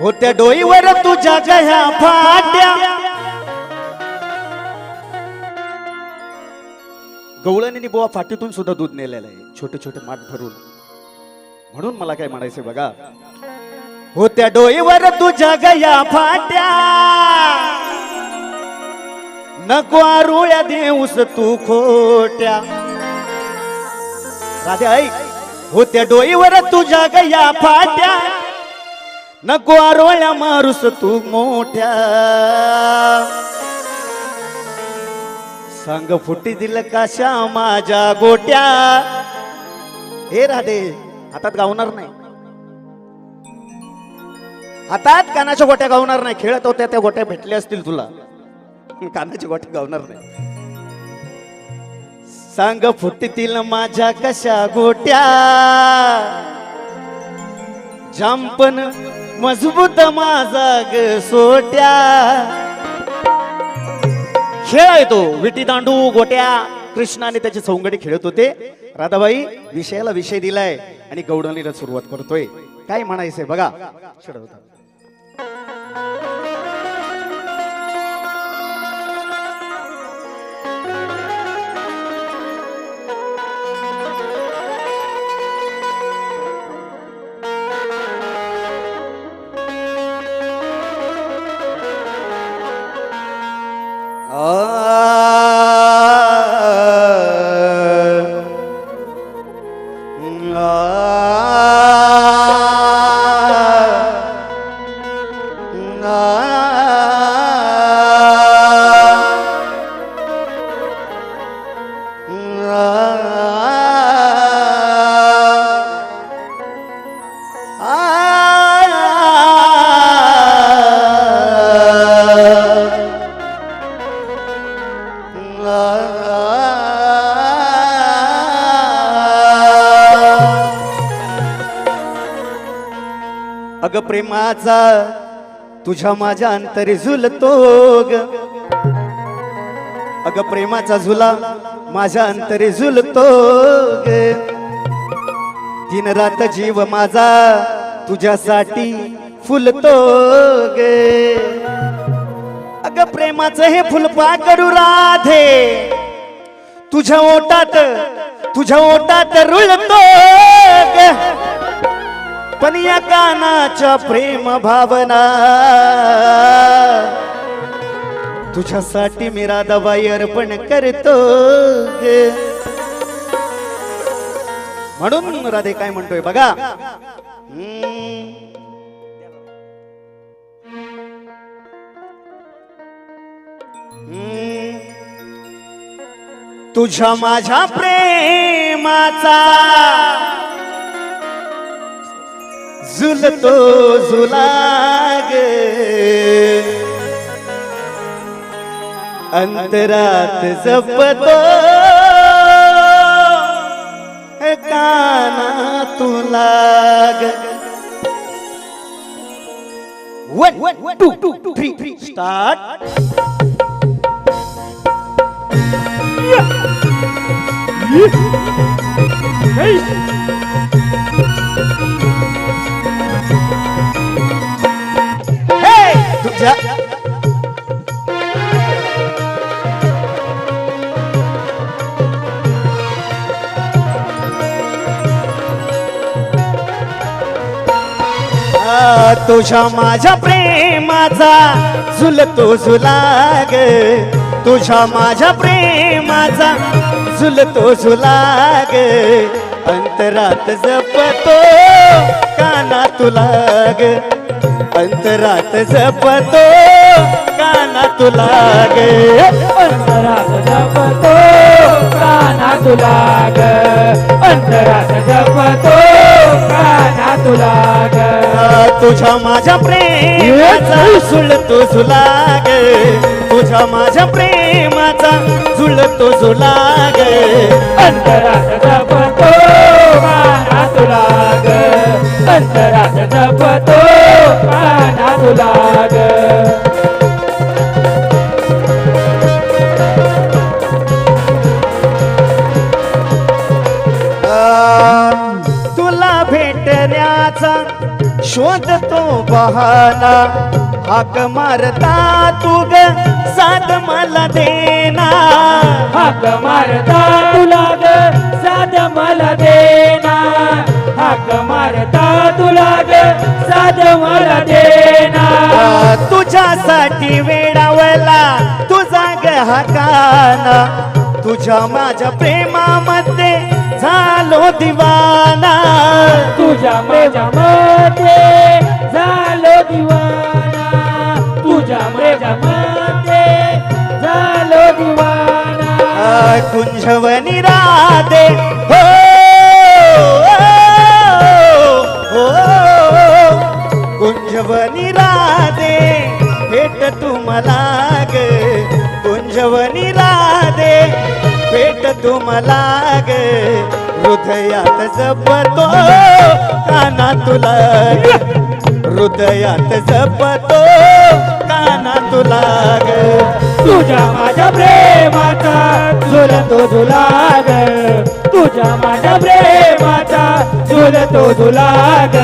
होत्या डोईवर तुझ्या गह्या फाट्या. गवळणीने बुवा फाटीतून सुद्धा दूध नेलेलं आहे. छोटे छोटे माठ भरून. म्हणून मला काय म्हणायचं बघा. होत्या डोईवर तुझ्या गया फाट्या. नको आरुळ्या देऊस तू खोट्या. राधे ऐक. होत्या डोईवर तुझ्या गया फाट्या. नको आरोळ्या मारूस तू मोठ्या. सांग फुटी दिल काशा माझ्या गोट्या. हे राधे हातात गावणार नाही. हातात कानाच्या गोट्या गावणार नाही. खेळत होत्या त्या गोट्या भेटल्या असतील तुला. कानाच्या गोट्या गावणार नाही. सांग फुटतील माझ्या कशा गोट्या. जांपन मजबूत माझा ग सोट्या. खेळ आहे तो. विटी दांडू गोट्या. कृष्ण आणि त्याचे सौंगडी खेळत होते. राधाबाई विषयाला विषय दिलाय आणि गौडणीला सुरुवात करतोय. काय म्हणायचंय बघा. la la अग प्रेमाचा तुझ्या माझ्या अंतरी झुलतो ग. अग प्रेमाचा झुला माझ्या अंतरी झुलतो ग. दिन रात जीव माझा तुझ्यासाठी फुलतो ग. अग प्रेमाचं हे फुलपा करू राधे. तुझ्या ओटात तुझ्या ओटात रुळतो ग. पण या कानाच्या प्रेम भावना. तुझ्यासाठी मी राधाबाई अर्पण करतो. म्हणून राधे काय म्हणतोय बघा. तुझ्या माझ्या प्रेमाचा झुलतो झुलाग अंतरात जपतो। काना तुलाग one two two three three start हे तुझ्या तुझ्या माझ्या प्रेमाचा झुलतो झुलाग. तुझ्या माझ्या प्रेमाचा झुलतो झुलाग. अंतरात जपतो काना तुलाग अंतरात जपतो. काना तुलाग अंतरात जपतो. काना तुला ग अंतरात जपतो. काना तुला ग तुझ्या माझ्या प्रेमाचा झुलतो झुलाग तुझ्या माझ्या प्रेमाचा झुलतो झुलाग अंतरात शोधतो बहाना. हाक मारता तू ग साथ मला देना. हाक मारता तुला ग साध मला देना. हाक मारता तुला ग साध मला देना. तुझ्यासाठी वेडावला तुझा ग हकाना. तुझ्या माझ्या प्रेमामध्ये झालो दिवाना. तुझ्या माझ्या मध्ये झालो दिवाना. तुझ्या माझ्या मध्ये झालो दिवाना. कुंजवनी राधे. हो हो, हो, कुंजवनी राधे भेट तुम्हाला ग. कुंजवनी राधे. भेट तुम्हाला ग हृदयात जपतो काना तुला हृदयात जपतो काना तुला ग तुझ्या माझ्या प्रेमाचा झुल झुलतो झुलाग. तुझ्या माझ्या प्रेमाचा झुल झुलतो झुलाग.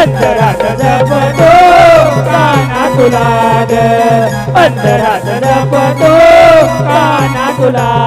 अंतरात जपतो काना तुला तुलाग अंतरात जपतो काना तुला